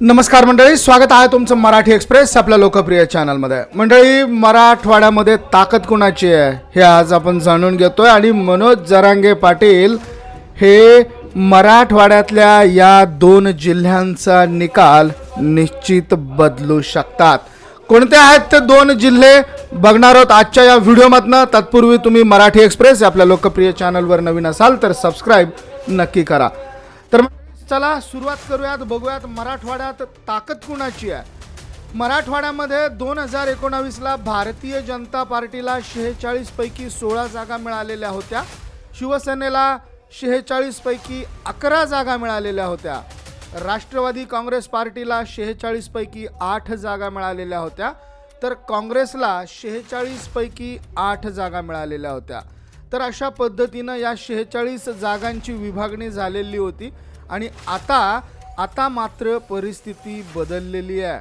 नमस्कार मंडळी स्वागत आहे तुमचं मराठी एक्सप्रेस आपल्या लोकप्रिय चॅनलमध्ये. मंडळी मराठवाड्यामध्ये ताकद कुणाची आहे हे आज आपण जाणून घेतोय आणि मनोज जरांगे पाटील हे मराठवाड्यातल्या या दोन जिल्ह्यांचा निकाल निश्चित बदलू शकतात. कोणते आहेत ते दोन जिल्हे बघणार आहोत आजच्या या व्हिडिओमधनं. तत्पूर्वी तुम्ही मराठी एक्सप्रेस आपल्या लोकप्रिय चॅनलवर नवीन असाल तर सबस्क्राईब नक्की करा. चला सुरुवात करूयात बघूयात मराठवाड्यात ताकद कुणाची आहे? मराठवाड्यामध्ये दोन हजार एकोणावीसला भारतीय जनता पार्टीला शेहेचाळीसपैकी सोळा जागा मिळालेल्या होत्या. शिवसेनेला शेहेचाळीसपैकी अकरा जागा मिळालेल्या होत्या. राष्ट्रवादी काँग्रेस पार्टीला शेहेचाळीसपैकी आठ जागा मिळालेल्या होत्या. तर काँग्रेसला शेहेचाळीसपैकी आठ जागा मिळालेल्या होत्या. तर अशा पद्धतीनं या शेहेचाळीस जागांची विभागणी झालेली होती. आणि आता आता मात्र परिस्थिती बदललेली आहे.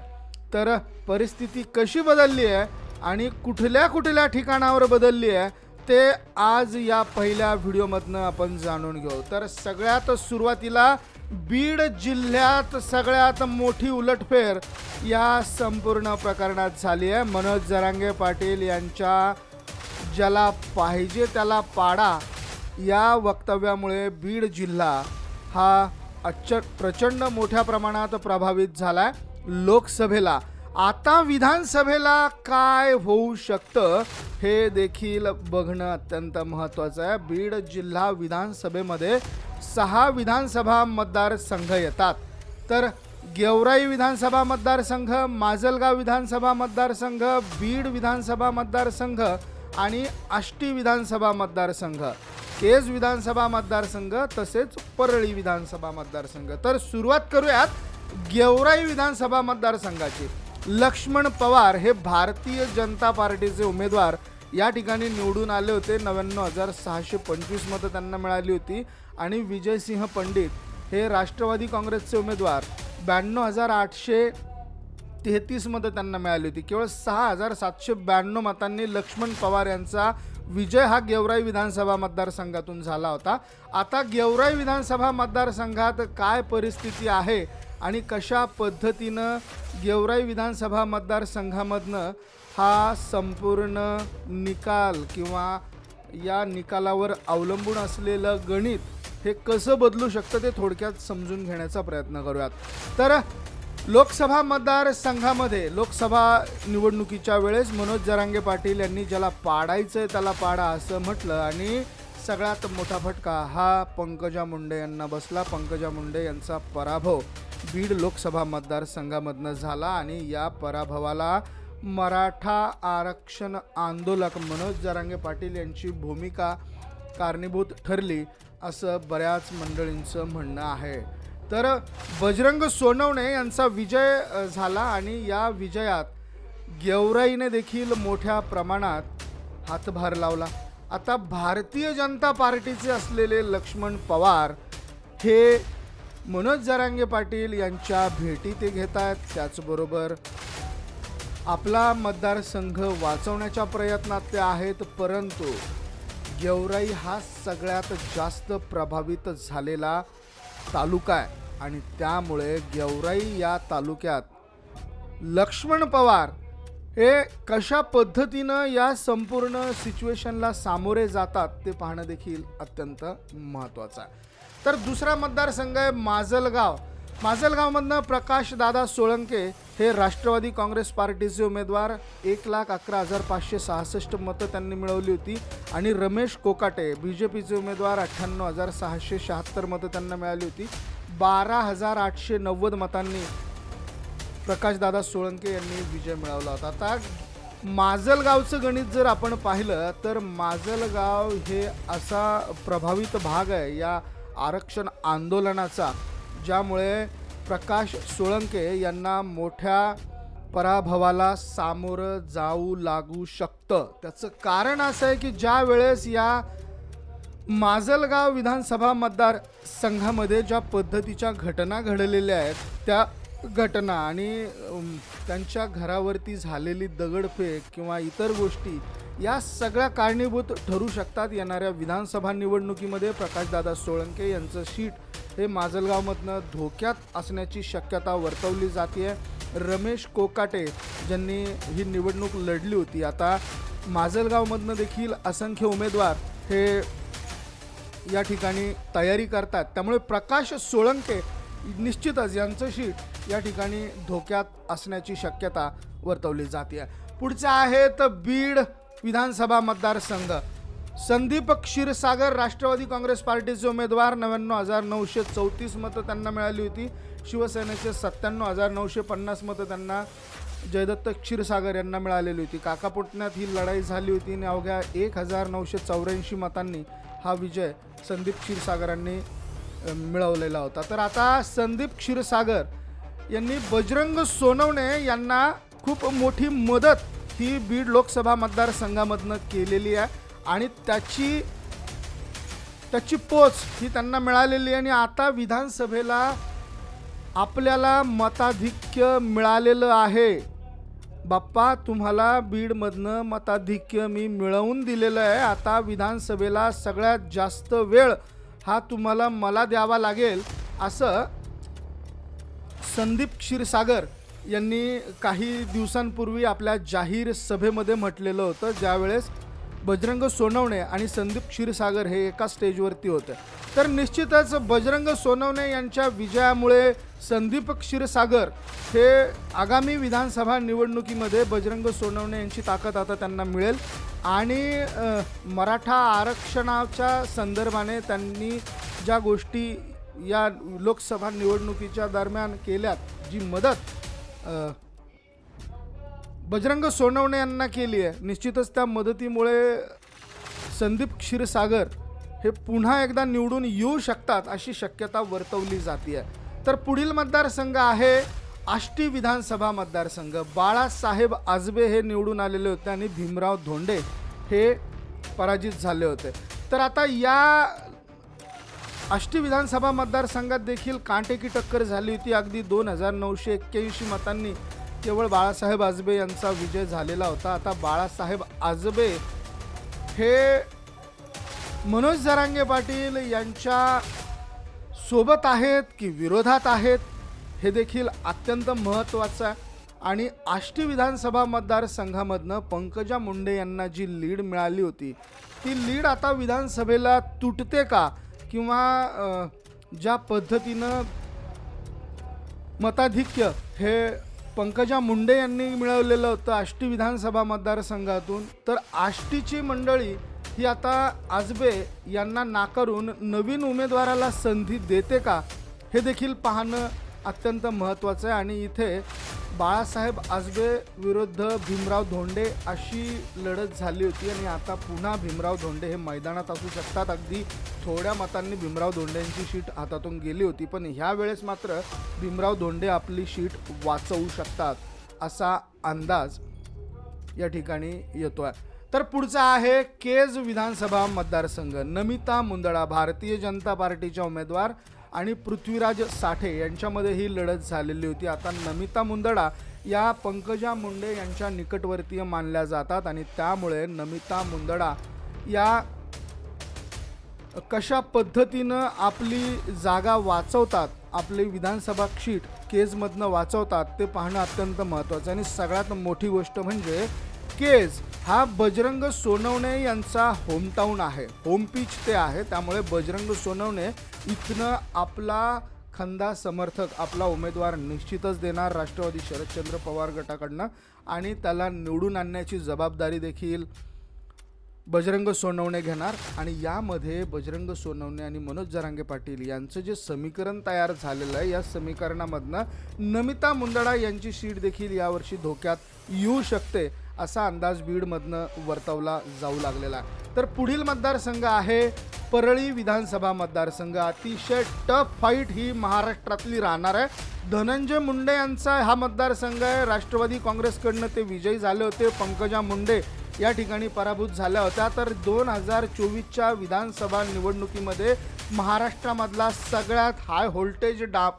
तर परिस्थिती कशी बदलली आहे आणि कुठल्या कुठल्या ठिकाणावर बदलली आहे ते आज या पहिल्या व्हिडिओमधनं आपण जाणून घेऊ. तर सगळ्यात सुरुवातीला बीड जिल्ह्यात सगळ्यात मोठी उलटफेर या संपूर्ण प्रकरणात झाली आहे. मनोज जरांगे पाटील यांच्या ज्याला पाहिजे त्याला पाडा या वक्तव्यामुळे बीड जिल्हा हा अच्च प्रचंड मोठ्या प्रमाणात प्रभावित झाला आहे लोकसभेला. आता विधानसभेला काय होऊ शकतं हे देखील बघणं अत्यंत महत्त्वाचं आहे. बीड जिल्हा विधानसभेमध्ये सहा विधानसभा मतदारसंघ येतात. तर गेवराई विधानसभा मतदारसंघ माजलगाव विधानसभा मतदारसंघ बीड विधानसभा मतदारसंघ आणि आष्टी विधानसभा मतदारसंघ. केज विधानसभा मतदारसंघ तसेच परळी विधानसभा मतदारसंघ. तर सुरुवात करूयात गेवराई विधानसभा मतदारसंघाची. लक्ष्मण पवार हे भारतीय जनता पार्टीचे उमेदवार या ठिकाणी निवडून आले होते. नव्याण्णव हजार सहाशे पंचवीस मतं त्यांना मिळाली होती. आणि विजयसिंह पंडित हे राष्ट्रवादी काँग्रेसचे उमेदवार. ब्याण्णव हजार आठशे तेहतीस मतं त्यांना मिळाली होती. केवळ सहा हजार सातशे ब्याण्णव मतांनी लक्ष्मण पवार यांचा विजय हा गेवराई विधानसभा मतदारसंघातून झाला होता. आता गेवराई विधानसभा मतदारसंघात काय परिस्थिती आहे आणि कशा पद्धतीनं गेवराई विधानसभा मतदारसंघामधनं हा संपूर्ण निकाल किंवा या निकालावर अवलंबून असलेलं गणित हे कसं बदलू शकतं ते थोडक्यात समजून घेण्याचा प्रयत्न करूयात. तर लोकसभा मतदारसंघामध्ये लोकसभा निवडणुकीच्या वेळेस मनोज जरांगे पाटील यांनी ज्याला पाडायचं आहे त्याला पाडा असं म्हटलं आणि सगळ्यात मोठा फटका हा पंकजा मुंडे यांना बसला. पंकजा मुंडे यांचा पराभव बीड लोकसभा मतदारसंघामधनं झाला आणि या पराभवाला मराठा आरक्षण आंदोलक मनोज जरांगे पाटील यांची भूमिका कारणीभूत ठरली असं बऱ्याच मंडळींचं म्हणणं आहे. तर बजरंग सोनवणे यांचा विजय झाला आणि या विजयात गेवराईने देखील मोठ्या प्रमाणात हातभार लावला. आता भारतीय जनता पार्टीचे असलेले लक्ष्मण पवार हे मनोज जरांगे पाटील यांच्या भेटी ते घेत आहेत त्याचबरोबर आपला मतदारसंघ वाचवण्याच्या प्रयत्नात ते आहेत परंतु गेवराई हा सगळ्यात जास्त प्रभावित झालेला तालुका आहे. आणि त्यामुळे गेवराई या तालुक्यात लक्ष्मण पवार हे कशा पद्धतीनं या संपूर्ण सिच्युएशनला सामोरे जातात ते पाहणं देखील अत्यंत महत्त्वाचं आहे. तर दुसरा मतदारसंघ आहे माजलगाव. माजलगावमधनं प्रकाश दादा सोळंके हे राष्ट्रवादी काँग्रेस पार्टीचे उमेदवार. एक लाख अकरा हजार पाचशे सहासष्ट मतं त्यांनी मिळवली होती. आणि रमेश कोकाटे बी जे पीचे उमेदवार अठ्ठ्याण्णव हजार सहाशे शहात्तर मतं त्यांना मिळाली होती. बारा हजार आठशे नव्वद मतांनी प्रकाशदादा सोळंके यांनी विजय मिळवला होता. आता माजलगावचं गणित जर आपण पाहिलं तर माजलगाव हे असा प्रभावित भाग आहे या आरक्षण आंदोलनाचा. ज्यामुळे प्रकाश सोळंके यांना मोठ्या पराभवाला सामोरं जाऊ लागू शकतं. त्याचं कारण असं आहे की ज्या वेळेस या माजलगाव विधानसभा मतदार संघामध्ये ज्या पद्धतीच्या घटना घडलेल्या आहेत त्या घटना आणि त्यांच्या घरावरती झालेली दगडफेक किंवा इतर गोष्टी या सगळ्या कारणीभूत ठरू शकतात येणाऱ्या विधानसभा निवडणुकीमध्ये. प्रकाशदादा सोळंके यांचं शीट हे माजलगावमधनं धोक्यात असण्याची शक्यता वर्तवली जाते रमेश कोकाटे ज्यांनी ही निवडणूक लढली होती. आता माजलगावमधनं देखील असंख्य उमेदवार हे या ठिकाणी तयारी करतात. त्यामुळे प्रकाश सोळंके निश्चितच यांचं शीट या ठिकाणी धोक्यात असण्याची शक्यता वर्तवली जाते पुढचं आहे तर बीड विधानसभा मतदारसंघ. संदीप क्षीरसागर राष्ट्रवादी काँग्रेस पार्टीचे उमेदवार नव्याण्णव हजार नऊशे चौतीस मतं त्यांना मिळाली होती. शिवसेनेचे सत्त्याण्णव हजार नऊशे पन्नास मतं त्यांना जयदत्त क्षीरसागर यांना मिळालेली होती. काकापुटण्यात ही लढाई झाली होती आणि अवघ्या एक हजार नऊशे चौऱ्याऐंशी मतांनी हा विजय संदीप क्षीरसागरांनी मिळवलेला होता. तर आता संदीप क्षीरसागर यांनी बजरंग सोनवणे यांना खूप मोठी मदत ही बीड लोकसभा मतदारसंघामधनं केलेली आहे. आणि त्याची त्याची पोच ही त्यांना मिळालेली आहे. आणि आता विधानसभेला आपल्याला मताधिक्य मिळालेलं आहे. बाप्पा तुम्हाला बीडमधनं मताधिक्य मी मिळवून दिलेलं आहे. आता विधानसभेला सगळ्यात जास्त वेळ हा तुम्हाला मला द्यावा लागेल असं संदीप क्षीरसागर यांनी काही दिवसांपूर्वी आपल्या जाहीर सभेमध्ये म्हटलेलं होतं ज्यावेळेस बजरंग सोनवणे आणि संदीप क्षीरसागर हे एका स्टेजवरती होते. तर निश्चितच बजरंग सोनवणे यांच्या विजयामुळे संदीप क्षीरसागर हे आगामी विधानसभा निवडणुकीमध्ये बजरंग सोनवणे यांची ताकद आता त्यांना मिळेल. आणि मराठा आरक्षणाच्या संदर्भाने त्यांनी ज्या गोष्टी या लोकसभा निवडणुकीच्या दरम्यान केल्यात जी मदत बजरंग सोनवणे यांना केली आहे. निश्चितच त्या मदतीमुळे संदीप क्षीरसागर हे पुन्हा एकदा निवडून येऊ शकतात अशी शक्यता वर्तवली जाते तर पुढील मतदारसंघ आहे आष्टी विधानसभा मतदारसंघ. बाळासाहेब आजबे हे निवडून आलेले होते आणि भीमराव धोंडे हे पराजित झाले होते. तर आता या आष्टी विधानसभा मतदारसंघात देखील कांटेकी टक्कर झाली होती. अगदी दोन हजार नऊशे एक्क्याऐंशी मतांनी केवळ बाळासाहेब आजबे यांचा विजय झालेला होता. आता बाळासाहेब आजबे हे मनोज जरांगे पाटील यांच्या सोबत आहेत की विरोधात आहेत हे देखील अत्यंत महत्त्वाचं आहे. आणि आष्टी विधानसभा मतदारसंघामधनं पंकजा मुंडे यांना जी लीड मिळाली होती ती लीड आता विधानसभेला तुटते का? किंवा ज्या पद्धतीनं मताधिक्य हे पंकजा मुंडे यांनी मिळवलेलं होतं आष्टी विधानसभा मतदारसंघातून तर आष्टीची मंडळी ही आता आजबे यांना नाकारून नवीन उमेदवाराला संधी देते का हे देखील पाहणं अत्यंत महत्त्वाचं आहे. आणि इथे बाळासाहेब आजबे विरुद्ध भीमराव धोंडे अशी लढत झाली होती आणि आता पुन्हा भीमराव धोंडे हे मैदानात असू शकतात. अगदी थोड्या मतांनी भीमराव धोंडेंची शीट हातातून गेली होती पण ह्या वेळेस मात्र भीमराव धोंडे आपली शीट वाचवू शकतात असा अंदाज या ठिकाणी येतो आहे तर पुढचा आहे केज विधानसभा मतदारसंघ. नमिता मुंदळा भारतीय जनता पार्टीच्या उमेदवार आणि पृथ्वीराज साठे यांच्यामध्ये ही लढत झालेली होती. आता नमिता मुंदडा या पंकजा मुंडे यांच्या निकटवर्तीय मानल्या जातात आणि त्यामुळे नमिता मुंदडा या कशा पद्धतीनं आपली जागा वाचवतात आपली विधानसभा शीट केजमधनं वाचवतात ते पाहणं अत्यंत महत्त्वाचं आणि सगळ्यात मोठी गोष्ट म्हणजे केज हा बजरंग सोनवणे यांचा होमटाऊन आहे. होम पिच ते आहे त्यामुळे बजरंग सोनवणे इथनं आपला खंदा समर्थक आपला उमेदवार निश्चितच देणार राष्ट्रवादी शरदचंद्र पवार गटाकडनं आणि त्याला निवडून आणण्याची जबाबदारी देखील बजरंग सोनवणे घेणार. आणि यामध्ये बजरंग सोनवणे आणि मनोज जरांगे पाटील यांचं जे समीकरण तयार झालेलं आहे या समीकरणामधनं नमिता मुंदडा यांची सीट देखील यावर्षी धोक्यात येऊ शकते. असा अंदाज बीडमधनं वर्तवला जाऊ लागलेला आहे. तर पुढील मतदारसंघ आहे परळी विधानसभा मतदारसंघ. अतिशय टफ फाईट ही महाराष्ट्रातली राहणार आहे. धनंजय मुंडे यांचा हा मतदारसंघ आहे. राष्ट्रवादी काँग्रेसकडनं ते विजयी झाले होते. पंकजा मुंडे या ठिकाणी पराभूत झाल्या होत्या. तर दोन हजार चोवीसच्या विधानसभा निवडणुकीमध्ये महाराष्ट्रामधला सगळ्यात हाय व्होल्टेज डा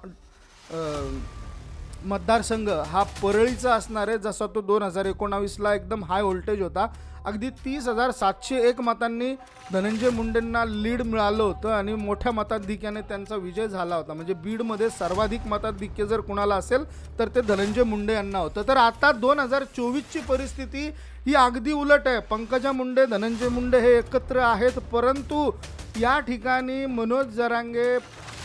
मतदारसंघ हा परळीचा असणार आहे. जसा तो दोन हजार एकोणावीसला एकदम हाय व्होल्टेज होता. अगदी तीस हजार सातशे एक मतांनी धनंजय मुंडेंना लीड मिळालं होतं आणि मोठ्या मताधिक्याने त्यांचा विजय झाला होता. म्हणजे बीडमध्ये सर्वाधिक मताधिक्य जर कुणाला असेल तर ते धनंजय मुंडे यांना होतं. तर आता दोन हजार चोवीसची परिस्थिती ही अगदी उलट आहे. पंकजा मुंडे धनंजय मुंडे हे एकत्र आहेत परंतु या ठिकाणी मनोज जरांगे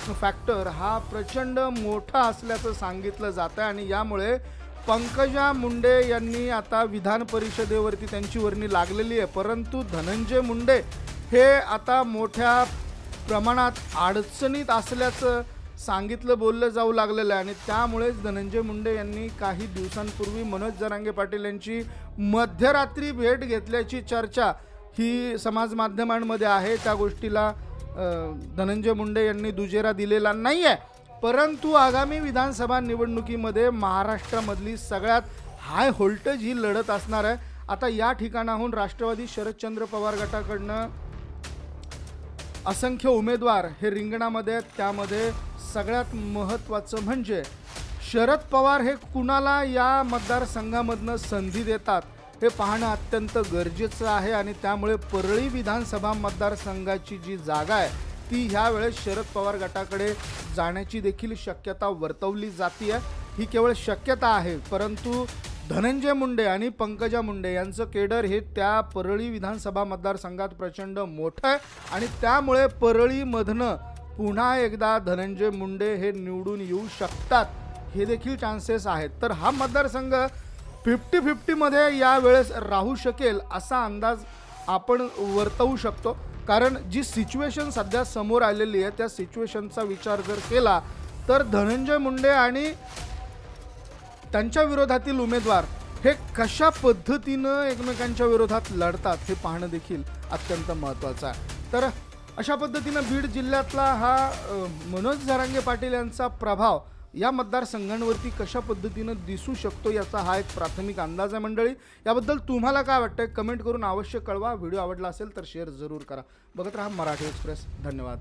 फॅक्टर हा प्रचंड मोठा असल्याचं सांगितलं जातं आणि यामुळे पंकजा मुंडे यांनी आता विधान परिषदेवरती त्यांची वर्णी लागलेली आहे. परंतु धनंजय मुंडे हे आता मोठ्या प्रमाणात अडचणीत असल्याचं सांगितलं बोललं जाऊ लागलेलं आहे. आणि त्यामुळेच धनंजय मुंडे यांनी काही दिवसांपूर्वी मनोज जरांगे पाटील यांची मध्यरात्री भेट घेतल्याची चर्चा ही समाज माध्यमांमध्ये आहे. त्या गोष्टीला धनंजय मुंडे यांनी दुजेरा दिलेला नाही आहे परंतु आगामी विधानसभा निवडणुकीमध्ये महाराष्ट्रामधली सगळ्यात हाय व्होल्टेज ही लढत असणार आहे. आता या ठिकाणाहून राष्ट्रवादी शरदचंद्र पवार गटाकडनं असंख्य उमेदवार हे रिंगणामध्ये आहेत. त्यामध्ये सगळ्यात महत्त्वाचं म्हणजे शरद पवार हे कुणाला या मतदारसंघामधनं संधी देतात? हे पाहणं अत्यंत गरजेचं आहे आणि त्यामुळे परळी विधानसभा मतदारसंघाची जी जागा आहे ती ह्यावेळेस शरद पवार गटाकडे जाण्याची देखील शक्यता वर्तवली जाते ही केवळ शक्यता आहे परंतु धनंजय मुंडे आणि पंकजा मुंडे यांचं केडर हे त्या परळी विधानसभा मतदारसंघात प्रचंड मोठं आहे आणि त्यामुळे परळीमधनं पुन्हा एकदा धनंजय मुंडे हे निवडून येऊ शकतात हे देखील चान्सेस आहेत. तर हा मतदारसंघ फिफ्टी फिफ्टीमध्ये यावेळेस राहू शकेल असा अंदाज आपण वर्तवू शकतो. कारण जी सिच्युएशन सध्या समोर आलेली आहे त्या सिच्युएशनचा विचार जर केला तर धनंजय मुंडे आणि त्यांच्या विरोधातील उमेदवार हे कशा पद्धतीनं एकमेकांच्या विरोधात लढतात हे पाहणं देखील अत्यंत महत्त्वाचं आहे. तर अशा पद्धतीनं बीड जिल्ह्यातला हा मनोज झरांगे पाटील यांचा प्रभाव या मतदारसंघांवरती कशा पद्धतीनं दिसू शकतो याचा हा एक प्राथमिक अंदाज आहे मंडळी. याबद्दल तुम्हाला काय वाटतंय? कमेंट करून अवश्य कळवा. व्हिडिओ आवडला असेल तर शेअर जरूर करा. बघत राहा मराठी एक्सप्रेस धन्यवाद.